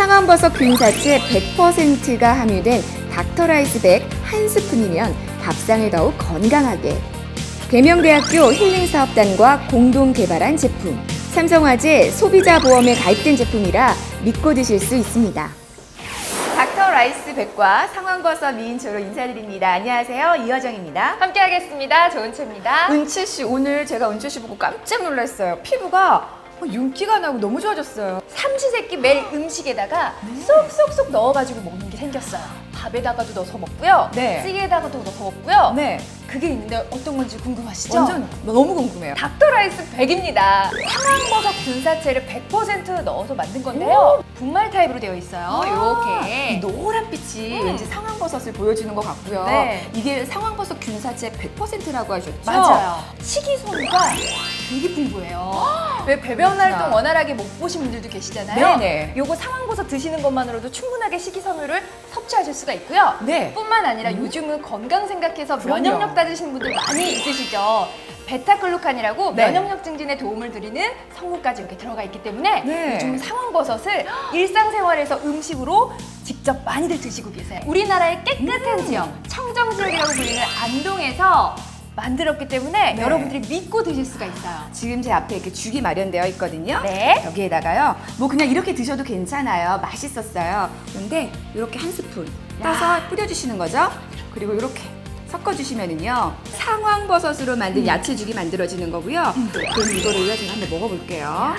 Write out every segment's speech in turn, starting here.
상황버섯 균사체 100%가 함유된 닥터라이스백 한 스푼이면 밥상을 더욱 건강하게. 계명대학교 힐링사업단과 공동 개발한 제품. 삼성화재 소비자보험에 가입된 제품이라 믿고 드실 수 있습니다. 닥터 라이스 백과 상황버섯 미인초로 인사드립니다. 안녕하세요. 이화정입니다. 함께하겠습니다. 조은채입니다. 은채 씨 오늘 제가 은채 씨 보고 깜짝 놀랐어요. 피부가 윤기가 나고 너무 좋아졌어요. 삼시세끼 매일 음식에다가 쏙쏙쏙 넣어가지고 먹는 게 생겼어요. 밥에다가도 넣어서 먹고요. 네. 찌개에다가도 넣어서 먹고요. 네, 그게 있는데 어떤 건지 궁금하시죠? 완전 너무 궁금해요. 닥터라이스 100입니다. 상황버섯 균사체를 100% 넣어서 만든 건데요. 분말 타입으로 되어 있어요. 이 이렇게. 노란 빛이 음. 왠지 상황버섯을 보여주는 것 같고요. 네. 이게 상황버섯 균사체 100%라고 하셨죠? 맞아요. 식이섬유가 되게 풍부해요. 왜 배변. 활동 원활하게 못 보신 분들도 계시잖아요. 네네. 요거 상황버섯 드시는 것만으로도 충분하게 식이섬유를 섭취하실 수가 있고요. 네. 뿐만 아니라 요즘은 건강 생각해서 그럼요. 면역력 따지시는 분들 많이 있으시죠. 베타글루칸이라고 네. 면역력 증진에 도움을 드리는 성분까지 여기 들어가 있기 때문에 네. 요즘 상황버섯을 일상생활에서 음식으로 직접 많이들 드시고 계세요. 우리나라의 깨끗한 음. 지역, 청정 지역이라고 불리는 안동에서 만들었기 때문에 네. 여러분들이 믿고 드실 수가 있어요. 지금 제 앞에 이렇게 죽이 마련되어 있거든요. 네. 여기에다가요. 뭐 그냥 이렇게 드셔도 괜찮아요. 맛있었어요. 근데 이렇게 한 스푼 따서 뿌려주시는 거죠. 그리고 이렇게 섞어주시면은요. 상황버섯으로 만든 야채죽이 만들어지는 거고요. 그럼 이거를요 제가 한번 먹어볼게요.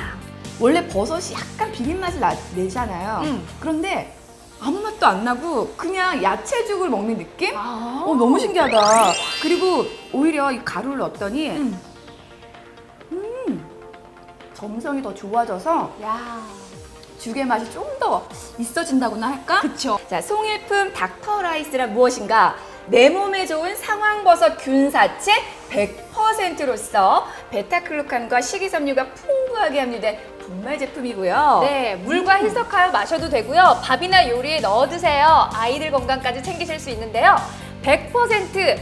원래 버섯이 약간 비린 맛을 나, 내잖아요. 음. 그런데 아무 맛도 안 나고 그냥 야채죽을 먹는 느낌? 아. 어, 너무 신기하다. 그리고 오히려 이 가루를 넣었더니 음. 점성이 더 좋아져서 야. 죽의 맛이 좀 더 있어진다고나 할까? 그쵸. 자, 송일품 닥터라이스란 무엇인가? 내 몸에 좋은 상황버섯 균사체 100%로서 베타글루칸과 식이섬유가 풍 부하게 함유된 분말 제품이고요. 네, 물과 희석하여 마셔도 되고요. 밥이나 요리에 넣어 드세요. 아이들 건강까지 챙기실 수 있는데요. 100%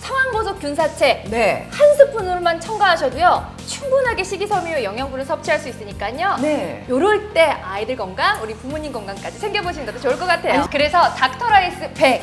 상황버섯 균사체 네. 한 스푼으로만 첨가하셔도요. 충분하게 식이섬유 영양분을 섭취할 수 있으니까요. 네. 요럴 때 아이들 건강, 우리 부모님 건강까지 챙겨보시는 것도 좋을 것 같아요. 그래서 닥터라이스 100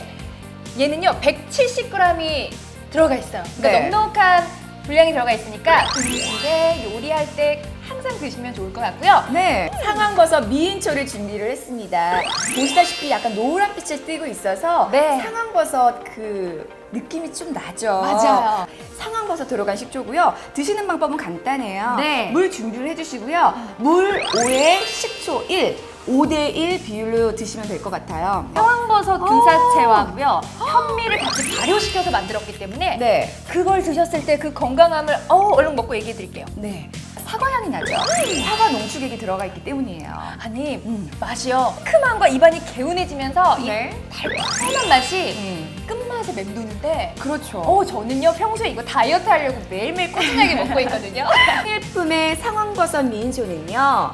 얘는요 170g이 들어가 있어요. 그러니까 네. 넉넉한 분량이 들어가 있으니까 음식에 요리할 때 항상 드시면 좋을 것 같고요. 네. 상황버섯 미인초를 준비를 했습니다. 보시다시피 약간 노란 빛을 띠고 있어서 네. 상황버섯 그 느낌이 좀 나죠. 맞아요. 상황버섯 들어간 식초고요. 드시는 방법은 간단해요. 네. 물 준비를 해주시고요. 물 5에 식초 1, 5대1 비율로 드시면 될 것 같아요. 상황버섯 균사체와고요 현미를 같이 발효시켜서 만들었기 때문에 네. 그걸 드셨을 때 그 건강함을 어 얼른 먹고 얘기해 드릴게요. 네. 사과 향이 나죠? 사과 농축액이 들어가 있기 때문이에요. 아니 음. 맛이요 크만과 입안이 개운해지면서 네. 이 달콤한 맛이 음. 끝맛에 맴도는데 그렇죠. 어 저는요 평소에 이거 다이어트 하려고 매일매일 꾸준하게 먹고 있거든요. 일품의 상황버섯 미인초는요.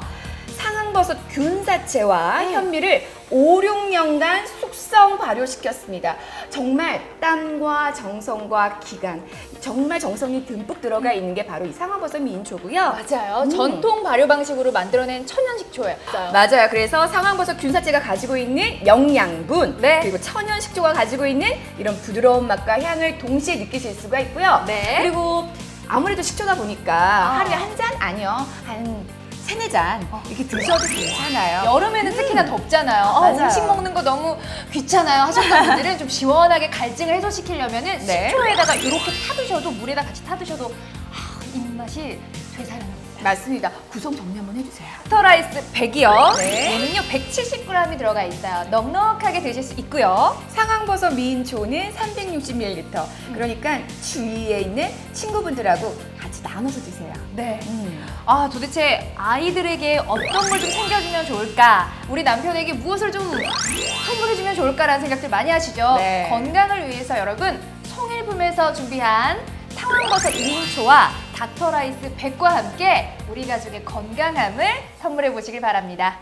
상황 버섯 균사체와 음. 현미를 5, 6년간 숙성 발효시켰습니다. 정말 땀과 정성과 기간, 정말 정성이 듬뿍 들어가 있는 게 바로 이 상황버섯 미인초고요. 맞아요. 음. 전통 발효 방식으로 만들어낸 천연 식초예요. 맞아요. 그래서 상황버섯 균사체가 가지고 있는 영양분, 네. 그리고 천연 식초가 가지고 있는 이런 부드러운 맛과 향을 동시에 느끼실 수가 있고요. 네. 그리고 아무래도 식초다 보니까 하루에 한 잔 아니요. 한 세네 잔 이렇게 드셔도 괜찮아요. 여름에는 특히나 덥잖아요. 아, 맞아요. 음식 먹는 거 너무 귀찮아요 하셨던 분들은 좀 시원하게 갈증을 해소시키려면 은 네. 식초에다가 이렇게 타드셔도 물에다 같이 타드셔도 아, 입맛이 되살아납니다. 맞습니다. 구성 정리 한번 해주세요. 스터라이스 100이요. 네. 얘는요 170g이 들어가 있어요. 넉넉하게 드실 수 있고요. 상황버섯 미인초는 360ml. 그러니까 주위에 있는 친구분들하고 같이 나눠서 드세요. 네. 음. 아 도대체 아이들에게 어떤 걸 좀 챙겨주면 좋을까? 우리 남편에게 무엇을 좀 선물해주면 좋을까라는 생각들 많이 하시죠? 네. 건강을 위해서 여러분 송일품에서 준비한 상황버섯 2인초와 닥터라이스 100과 함께 우리 가족의 건강함을 선물해 보시길 바랍니다.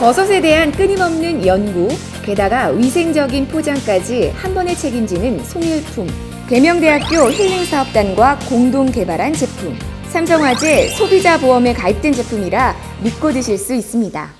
버섯에 대한 끊임없는 연구, 게다가 위생적인 포장까지 한 번에 책임지는 송일품. 계명대학교 힐링사업단과 공동 개발한 제품. 삼성화재 소비자보험에 가입된 제품이라 믿고 드실 수 있습니다.